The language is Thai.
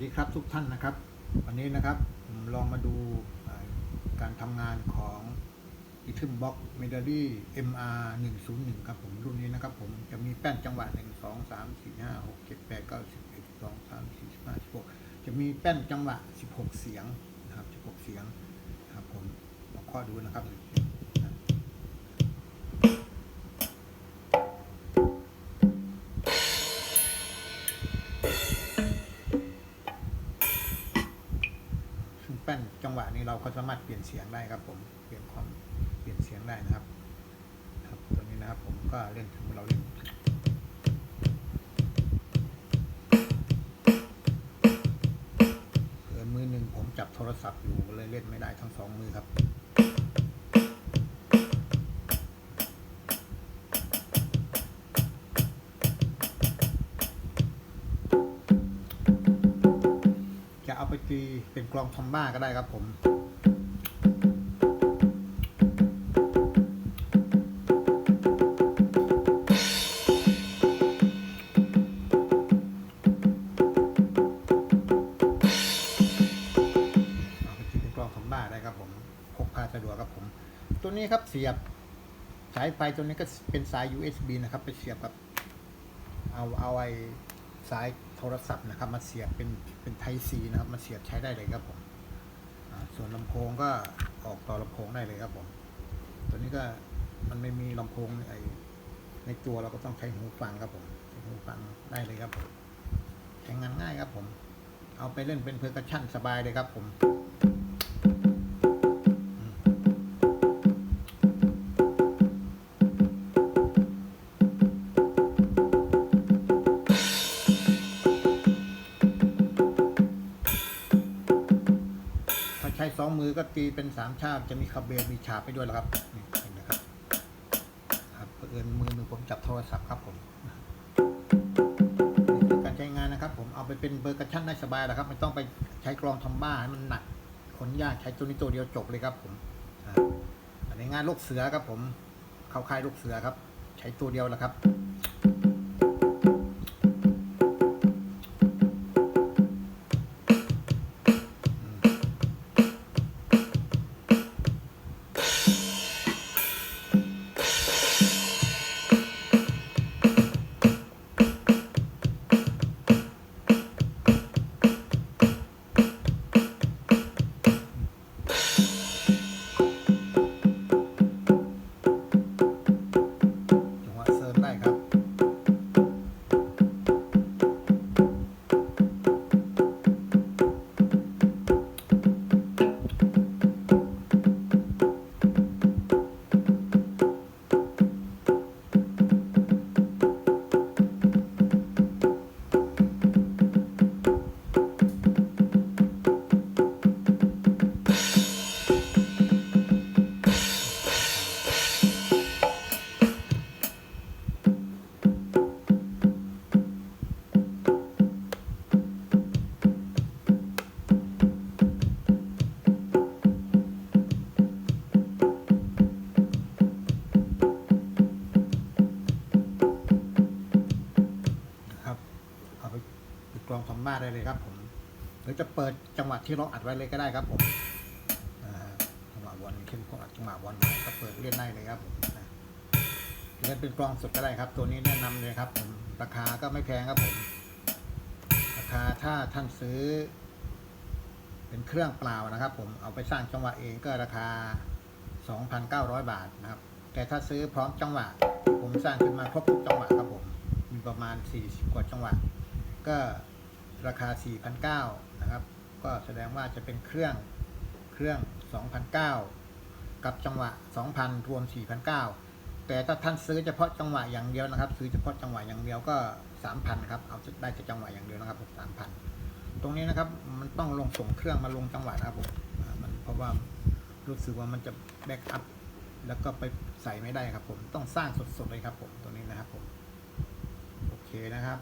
ดีครับทุกท่านนะครับ วันนี้นะครับผมลองมาดูการทำงานของ i t h m Box m e d a l y MR 101ครับผมรุ่นนี้นะครับ ผมจะมีแป้นจังหวะ 1 2 3 4 5 6 7 8 9 10 11 12 3 4 5 16 จะมีแป้นจังหวะ 16 เสียงนะครับ 16 เสียงนะครับผมลองข้อดูนะครับ วะนี้เราก็สามารถเปลี่ยนเสียงได้ครับผมเปลี่ยนความเปลี่ยนเสียงได้นะครับ ครับตัวนี้นะครับผมก็เล่นถึงเราเล่นเกินมือหนึ่งผมจับโทรศัพท์อยู่เลยเล่นไม่ได้ทั้งสองมือครับ ตีเป็นกลองทอมบ้าก็ได้ครับผมเป็นกลองพอมบ้าได้ครับผม6ข้าวสะดวกครับผมตัวนี้ครับเสียบสายไฟตัวนี้ก็เป็นสาย USB นะครับ ไปเสียบกับ เอาเอาไอ สายโทรศัพท์นะครับ มาเสียบเป็นเป็นไทซีนะครับ มาเสียบใช้ได้เลยครับผมส่วนลำโพงก็ออกต่อลำโพงได้เลยครับผม ตัวนี้ก็มันไม่มีลำโพงไอในตัวเราก็ต้องใช้หูฟังครับผมใช้หูฟังได้เลยครับผมใช้งานง่ายครับผม เอาไปเล่นเป็นเพอร์คัชชั่นสบายเลยครับผม องมือก็ตีเป็นสามชาบจะมีคาเบลมีฉาบไปด้วยแล้วครับนี่เห็นไหมครับครับเผอิญมือหนึ่งผมจับโทรศัพท์ครับผมนี่คือการใช้งานนะครับ ผมเอาไปเป็นเบอร์กระชั่นได้สบายแล้วครับ ไม่ต้องไปใช้กรองทอมบ้าให้มันหนักขนยากใช้ตัวนี้ตัวเดียวจบเลยครับ ผมอ่าอันนี้งานลูกเสือครับ ผม เข้าค่ายลูกเสือครับ ใช้ตัวเดียวแหละครับ กรองทอมบ้าได้เลยครับผมหรือจะเปิดจังหวะที่เราอัดไว้เลยก็ได้ครับผมจังหวะวันเข้มข้นอัดจังหวะวันก็เปิดเล่นได้เลยครับผมนะเล่นเป็นกลองสดก็ได้ครับ ตัวนี้แนะนำเลยครับผมราคาก็ไม่แพงครับผมราคาถ้าท่านซื้อ เป็นเครื่องเปล่านะครับ ผมเอาไปสร้างจังหวะเองก็ราคา 2,900 บาทนะครับ แต่ถ้าซื้อพร้อมจังหวะ ผมสร้างขึ้นมาครบทุกจังหวะครับผมมีประมาณ 40 กว่าจังหวะ ก็ ราคา 4,900นะครับ ก็แสดงว่าจะเป็นเครื่องเครื่อง 2,900 กับจังหวะ 2,000รวม 4,900 แต่ถ้าท่านซื้อเฉพาะจังหวะอย่างเดียวนะครับ ซื้อเฉพาะจังหวะอย่างเดียวก็ 3,000ครับเอาได้แต่จังหวะอย่างเดียวนะครับ3,000 ตรงนี้นะครับมันต้องลงส่งเครื่องมาลงจังหวะนะครับผมมันเพราะว่ารู้สึกว่ามันจะแบ็กอัพแล้วก็ไปใส่ไม่ได้ครับผมต้องสร้างสดๆเลยครับผมตรงนี้นะครับผมโอเคนะครับ